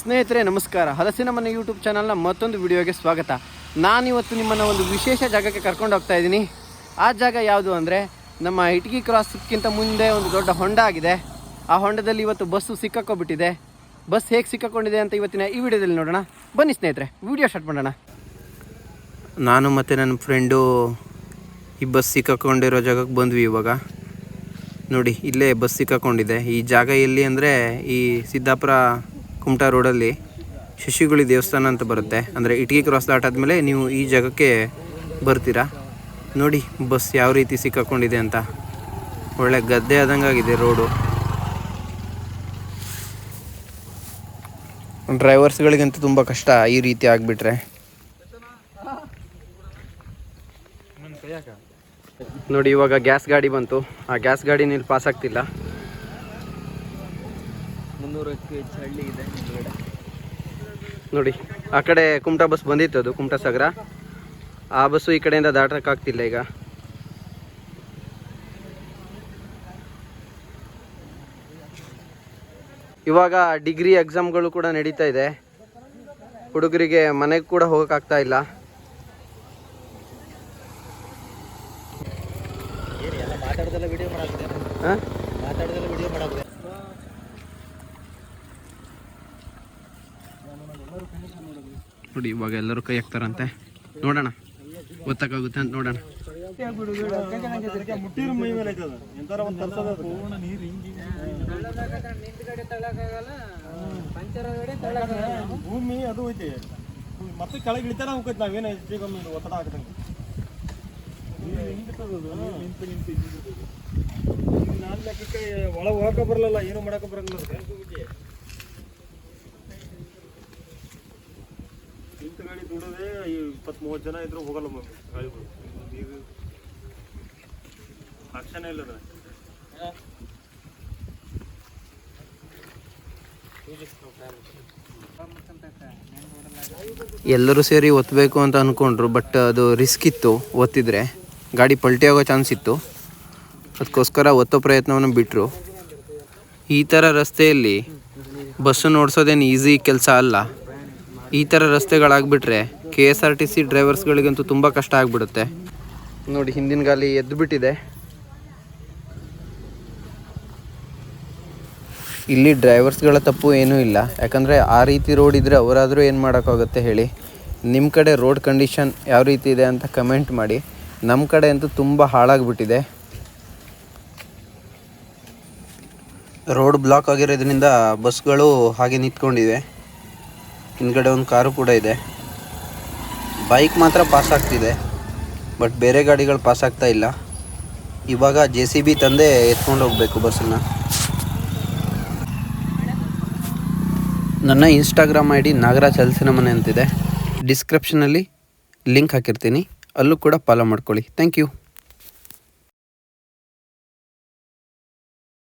ಸ್ನೇಹಿತರೆ, ನಮಸ್ಕಾರ. ಹಲಸಿನ ಮನೆ ಯೂಟ್ಯೂಬ್ ಚಾನಲ್ನ ಮತ್ತೊಂದು ವಿಡಿಯೋಗೆ ಸ್ವಾಗತ. ನಾನಿವತ್ತು ನಿಮ್ಮನ್ನು ಒಂದು ವಿಶೇಷ ಜಾಗಕ್ಕೆ ಕರ್ಕೊಂಡು ಹೋಗ್ತಾ ಇದ್ದೀನಿ. ಆ ಜಾಗ ಯಾವುದು ಅಂದರೆ, ನಮ್ಮ ಇಟಗಿ ಕ್ರಾಸ್ಕ್ಕಿಂತ ಮುಂದೆ ಒಂದು ದೊಡ್ಡ ಹೊಂಡ ಆಗಿದೆ. ಆ ಹೊಂಡದಲ್ಲಿ ಇವತ್ತು ಬಸ್ಸು ಸಿಕ್ಕಾಕೊಬಿಟ್ಟಿದೆ. ಬಸ್ ಹೇಗೆ ಸಿಕ್ಕಾಕೊಂಡಿದೆ ಅಂತ ಇವತ್ತಿನ ಈ ವಿಡಿಯೋದಲ್ಲಿ ನೋಡೋಣ. ಬನ್ನಿ ಸ್ನೇಹಿತರೆ, ವಿಡಿಯೋ ಸ್ಟಾರ್ಟ್ ಮಾಡೋಣ. ನಾನು ಮತ್ತು ನನ್ನ ಫ್ರೆಂಡು ಈ ಬಸ್ ಸಿಕ್ಕಾಕೊಂಡಿರೋ ಜಾಗಕ್ಕೆ ಬಂದ್ವಿ ಇವಾಗ. ನೋಡಿ, ಇಲ್ಲೇ ಬಸ್ ಸಿಕ್ಕಾಕೊಂಡಿದೆ. ಈ ಜಾಗ ಎಲ್ಲಿ ಅಂದರೆ, ಈ ಸಿದ್ದಾಪುರ ಕುಮಟಾ ರೋಡಲ್ಲಿ ಶಶಿಗುಳಿ ದೇವಸ್ಥಾನ ಅಂತ ಬರುತ್ತೆ. ಅಂದರೆ ಇಟಗಿ ಕ್ರಾಸ್ ದಾಟಾದ್ಮೇಲೆ ನೀವು ಈ ಜಾಗಕ್ಕೆ ಬರ್ತೀರಾ? ನೋಡಿ, ಬಸ್ ಯಾವ ರೀತಿ ಸಿಕ್ಕಾಕೊಂಡಿದೆ ಅಂತ. ಒಳ್ಳೆ ಗದ್ದೆ ಆದಂಗಾಗಿದೆ ರೋಡು. ಡ್ರೈವರ್ಸ್ಗಳಿಗಂತೂ ತುಂಬ ಕಷ್ಟ ಈ ರೀತಿ ಆಗಿಬಿಟ್ರೆ. ನೋಡಿ, ಇವಾಗ ಗ್ಯಾಸ್ ಗಾಡಿ ಬಂತು. ಆ ಗ್ಯಾಸ್ ಗಾಡಿ ಇಲ್ಲಿ ಪಾಸ್ ಆಗ್ತಿಲ್ಲ. ಮುನ್ನೂರಕ್ಕೂ ಹೆಚ್ಚು ಹಳ್ಳಿ ಇದೆ ನೋಡಿ ಆ ಕಡೆ ಕುಮಟಾ ಬಸ್ ಬಂದಿತ್ತು ಅದು ಕುಮಟಾ ಸಾಗರ. ಆ ಬಸ್ಸು ಈ ಕಡೆಯಿಂದ ದಾಟೋಕ್ಕಾಗ್ತಿಲ್ಲ ಈಗ. ಇವಾಗ ಡಿಗ್ರಿ ಎಕ್ಸಾಮ್ಗಳು ಕೂಡ ನಡೀತಾ ಇದೆ. ಹುಡುಗರಿಗೆ ಮನೆಗೆ ಕೂಡ ಹೋಗೋಕ್ಕಾಗ್ತಾ ಇಲ್ಲ. ಮಾತಾಡೋದೆಲ್ಲ ವಿಡಿಯೋ ಮಾಡಾಗಿದೆ ಹಾಂ? ನೋಡಿ, ಇವಾಗ ಎಲ್ಲರೂ ಕೈ ಹಾಕ್ತಾರಂತೆ. ನೋಡೋಣ. ಗೊತ್ತಾಗುತ್ತೆ ಅಂತ ನೋಡೋಣ. ಭೂಮಿ ಅದು ಐತಿ. ಮತ್ತೆ ಕೆಳಗೆ ಇಳಿತಾರ ಹೋಗೈತಿ ನಾವೇನ ಹೆಚ್ಚಿಗೊಮ್ಮೆ ಒತ್ತಡ ನಿಂತು ನಾನು ಲೆಕ್ಕಕ್ಕೆ ಒಳಗೆ ಹೋಗಕ್ಕೆ ಬರಲ್ಲ ಏನು ಮಾಡಕ್ಕೆ ಬರಲ್ಲ ಇಪ್ಪತ್ತು ದುಡೋದೇ ಇಪ್ಪತ್ತ್ ಮೂವತ್ತು ಜನ ಇದ್ರು ಹೋಗಲ್ಲ ಮಮ್ಮಿ. ಗಾಡಿಗಳು ಈಗ ಲಕ್ಷಣ ಇಲ್ಲ ಅದ್ರ ಎಲ್ಲರೂ ಸೇರಿ ಒತ್ತಬೇಕು ಅಂತ ಅಂದ್ಕೊಂಡ್ರು ಬಟ್ ಅದು ರಿಸ್ಕ್ ಇತ್ತು ಒತ್ತಿದ್ರೆ. ಗಾಡಿ ಪಲ್ಟಿ ಆಗೋ ಚಾನ್ಸ್ ಇತ್ತು. ಅದಕ್ಕೋಸ್ಕರ ಒತ್ತೋ ಪ್ರಯತ್ನವನ್ನು ಬಿಟ್ಟರು ಈ ಥರ ರಸ್ತೆಯಲ್ಲಿ ಬಸ್ಸನ್ನು ಓಡಿಸೋದೇನು ಈಸಿ ಕೆಲಸ ಅಲ್ಲ. ಈ ಥರ ರಸ್ತೆಗಳಾಗ್ಬಿಟ್ರೆ K S R T C ಡ್ರೈವರ್ಸ್ಗಳಿಗಂತೂ ತುಂಬ ಕಷ್ಟ ಆಗಿಬಿಡುತ್ತೆ. ನೋಡಿ, ಹಿಂದಿನ ಗಾಲಿ ಎದ್ದು ಬಿಟ್ಟಿದೆ ಇಲ್ಲಿ ಡ್ರೈವರ್ಸ್ಗಳ ತಪ್ಪು ಏನೂ ಇಲ್ಲ. ಯಾಕಂದರೆ ಆ ರೀತಿ ರೋಡ್ ಇದ್ದರೆ ಅವರಾದರೂ ಏನು ಮಾಡೋಕ್ಕಾಗುತ್ತೆ ಹೇಳಿ. ನಿಮ್ಮ ಕಡೆ ರೋಡ್ ಕಂಡೀಷನ್ ಯಾವ ರೀತಿ ಇದೆ ಅಂತ ಕಮೆಂಟ್ ಮಾಡಿ. ನಮ್ಮ ಕಡೆ ಅಂತೂ ತುಂಬ ಹಾಳಾಗಿಬಿಟ್ಟಿದೆ. ರೋಡ್ ಬ್ಲಾಕ್ ಆಗಿರೋದ್ರಿಂದ ಬಸ್ಗಳು ಹಾಗೆ ನಿಂತ್ಕೊಂಡಿವೆ. ಹಿಂದ್ಗಡೆ ಒಂದು ಕಾರು ಕೂಡ ಇದೆ. ಬೈಕ್ ಮಾತ್ರ ಪಾಸ್ ಆಗ್ತಿದೆ. ಬಟ್ ಬೇರೆ ಗಾಡಿಗಳು ಪಾಸ್ ಆಗ್ತಾ ಇಲ್ಲ. ಇವಾಗ ಜೆ ಸಿ ಬಿ ತಂದೆ ಎತ್ಕೊಂಡು ಹೋಗಬೇಕು ಬಸ್ಸನ್ನು. ನನ್ನ ಇನ್ಸ್ಟಾಗ್ರಾಮ್ ಐ ಡಿ ನಾಗರಾಜ್ ಹಲಸಿನ ಮನೆ ಅಂತಿದೆ. ಡಿಸ್ಕ್ರಿಪ್ಷನಲ್ಲಿ ಲಿಂಕ್ ಹಾಕಿರ್ತೀನಿ. ಅಲ್ಲೂ ಕೂಡ ಫಾಲೋ ಮಾಡ್ಕೊಳ್ಳಿ. Thank you